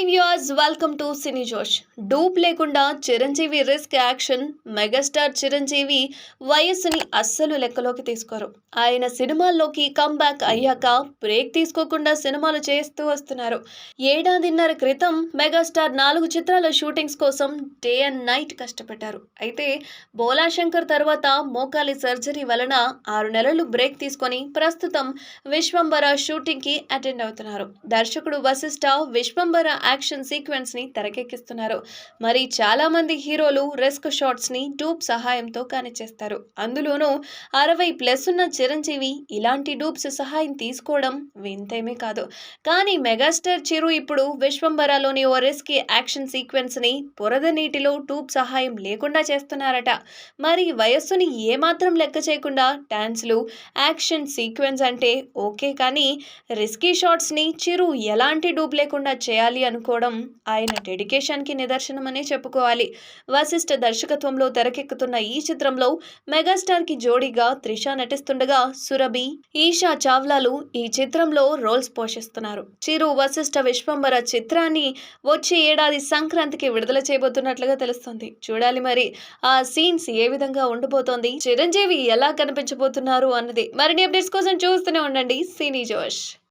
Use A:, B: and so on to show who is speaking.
A: Hi viewers welcome to Cine Josh dupe లేకుండా Chiranjeevi risk action megastar Chiranjeevi వయస్సుని అస్సలు లెక్కలోకి తీసుకోరు. ఆయన సినిమాల్లోకి కమ్బ్యాక్ అయ్యాక బ్రేక్ తీసుకోకుండా సినిమాలు చేస్తూ వస్తున్నారు. ఏడాదిన్నర క్రితం మెగాస్టార్ నాలుగు చిత్రాల షూటింగ్స్ కోసం డే అండ్ నైట్ కష్టపడ్డారు. అయితే బోలాశంకర్ తర్వాత మోకాలి సర్జరీ వలన ఆరు నెలలు బ్రేక్ తీసుకొని ప్రస్తుతం విశ్వంబర షూటింగ్కి అటెండ్ అవుతున్నారు. దర్శకుడు వశిష్ఠ విశ్వంబర యాక్షన్ సీక్వెన్స్ని తెరకెక్కిస్తున్నారు. మరి చాలా మంది హీరోలు రిస్క్ షాట్స్ని డూప్ సహాయంతో కానిచేస్తారు అందులోనూ అరవై ప్లస్ ఉన్న చిరంజీవి ఇలాంటి డూప్స్ సహాయం తీసుకోవడం వింతేమీ కాదు. కానీ మెగాస్టార్ చిరు ఇప్పుడు విశ్వంబరాలోని ఓ రిస్క్ యాక్షన్ సీక్వెన్స్ని బురద నీటిలో టూబ్ సహాయం లేకుండా చేస్తున్నారట. మరి వయస్సుని ఏమాత్రం లెక్క చేయకుండా డాన్స్లు యాక్షన్ సీక్వెన్స్ అంటే ఓకే కానీ రిస్కీ షాట్స్ని చిరు ఎలాంటి డూబ్ లేకుండా చేయాలి అనుకోవడం ఆయన డెడికేషన్కి నిదర్శనమనే చెప్పుకోవాలి. వశిష్ఠ దర్శకత్వంలో తెరకెక్కుతున్న ఈ చిత్రంలో మెగాస్టార్కి జోడీగా త్రిష నటిస్తుండగా సురభి ఈషా చావ్లాలు ఈ చిత్రంలో రోల్స్ పోషిస్తున్నారు. చిరు వశిష్ఠ విశ్వంబర చిత్రాన్ని వచ్చే ఏడాది సంక్రాంతికి విడుదల చేయబోతున్నట్లుగా తెలుస్తుంది. చూడాలి మరి ఆ సీన్స్ ఏ విధంగా ఉండబోతోంది చిరంజీవి ఎలా కనిపించబోతున్నారు అన్నది. మరిన్ని అప్డేట్స్ కోసం చూస్తూనే ఉండండి సినీ జోష్.